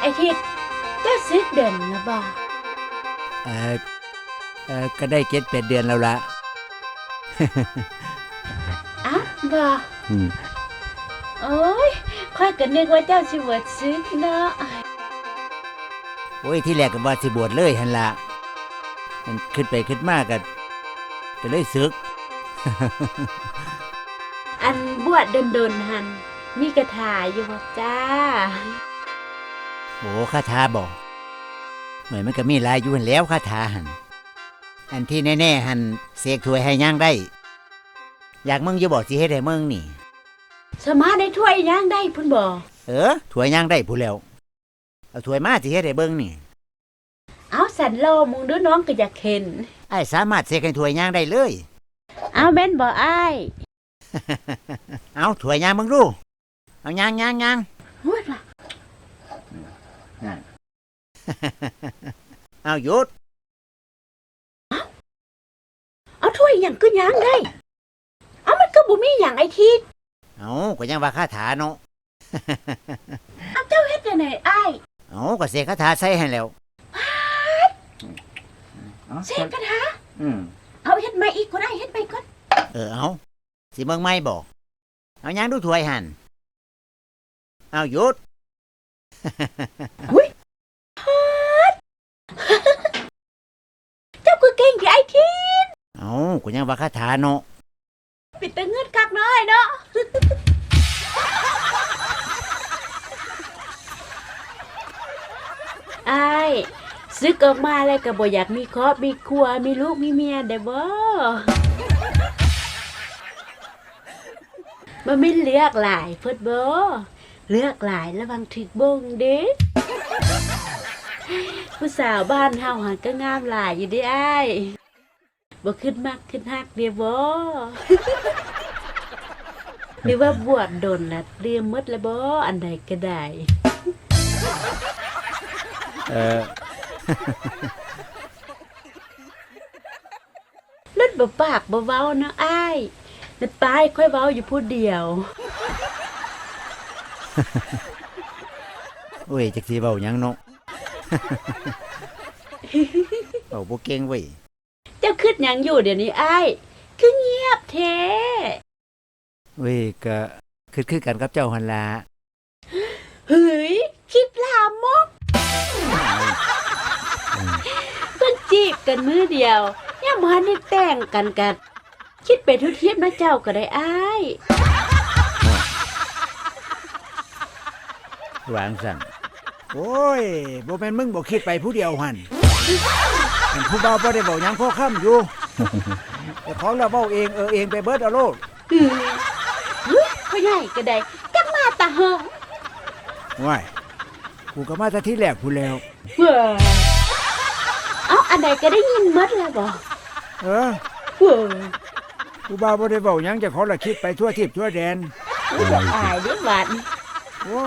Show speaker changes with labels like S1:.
S1: ไอ้ทิดเจ้าซึกเด่นนะบ่
S2: เออเออก็ได้เจ็ดแปดเดือนแล้วละ
S1: อะบ่
S2: อืม
S1: โอ้ยค่อยก็นึกว่าเจ้าสิบวชซึกเนาะ
S2: โอ้ยที่แรกก็ว่าสิบวชเลยหันละมันขึ้นไปขึ้นมากกันก็เลยซึก
S1: อันบวชดนๆหันมีกระถาอยู่บ่จ้า
S2: โอ้คาถาบอกเหมือนมันก็มีหลายอยู่หั้นแหล้วคาถาหันอันที่แน่ๆหันเสกถวยให้ย่างได้ อยากมึงจะบอกสิเฮ็ดให้มึงนี่
S1: สมาได้ถ้วยย่างได้พุ่นบ่
S2: เออถวยย่างได้ผู้นแล้วเอาถวยมาสิเฮ็ดให้เบิ่งนี่
S1: เอาสันโลมึงดูน้องก็อยากเห็น
S2: ไอ้ายสามารถเสกให้ถวยย่างได้เลย
S1: เอาแม่นบ่อ้าย
S2: เอาถวยย่างมึงดูเอาย่างย่างย่าง
S1: พูดล่ะ
S2: เอาหยุด
S1: เอาถ้วยหยังก็ย่างได้ เอามันก็บ่มีหยังไอ้ทิด
S2: เอาก็ยังว่าคาถาเนาะ
S1: เอาเจ้าเฮ็ดจังไดอ้าย
S2: เอาก็เสกคาถาใส่ให้แล้ว
S1: เสกกระทะ
S2: อืม
S1: เอาเฮ็ดใหม่อีกก็ได้เฮ็ดใหม่ก่อน
S2: เออเอาสิเบิ่งไม่บอกเอาย่างดูถวยหันเอาหยุด
S1: เจ้าก็เก่งที่ไอ้ทิด
S2: เอาก็ยังว่าคาถาเนาะ
S1: ปิดแตะเงินกักน้อยเนาะอายซึกออกมาแล้วก็บ่อยากมีครอบมีครัวมีลูกมีเมียได้บ่มันไม่เลือกหลายเพิ่นบ่ เลือกหลายระวังถึกบงเด้ผู้สาวบ้านเฮาหันก็งามหลายอยู่เด้อ้ายบ่ขึ้นมักขึ้นฮักเด้บ่หรือว่าบวชดนละเตรียมหมดแล้วบ่อันใดก็ได้
S2: เออ
S1: นั่นบ่ปากบ่เว้านะอ้ายนั่นตายค่อยเว้าอยู่ผู้เดียว
S2: โอ้ยจักสิเว้าหยังเนาะเว้าบ่เก่งเว้ย
S1: เจ้าคิดหยังอยู่เดี๋ยวนี้อ้ายคือเงียบแท้
S2: เว้ยก็คือคือกันกับเจ้าหันละ
S1: เฮ้ยคิดลามกเพิ่งจีบกันมือเดียวยังบ่ทันได้แต่งกันกัน คิดไปทุกเทียบนะเจ้าก็ได้อ้าย
S2: วางสั่นโอ้ยบ่แม่นมึงบ่คิดไปผู้เดียวหันอันผู้เบาบ่ได้บอกหยังพอค่ำอยู่ แต่ของเราเว้าเองเออเองไปเบิดเอาโลด
S1: เฮ้ยเฮ้ยพ่อใหญ่ก็ได้จักมาตาเฮา
S2: ว้ายกูก็มาแต่ที่แรกพูนแล้ว
S1: เว้ยเอาอันใดก็ได้ยินหมดแล้วบ่
S2: เออ
S1: เว้ย
S2: ผู้บ่าวบ่ได้เว้าหยังเจะของละคิดไปทั่วทิพย์ทั่วแดน
S1: อุ๊ยบ่อายเด้บัด
S2: โอ้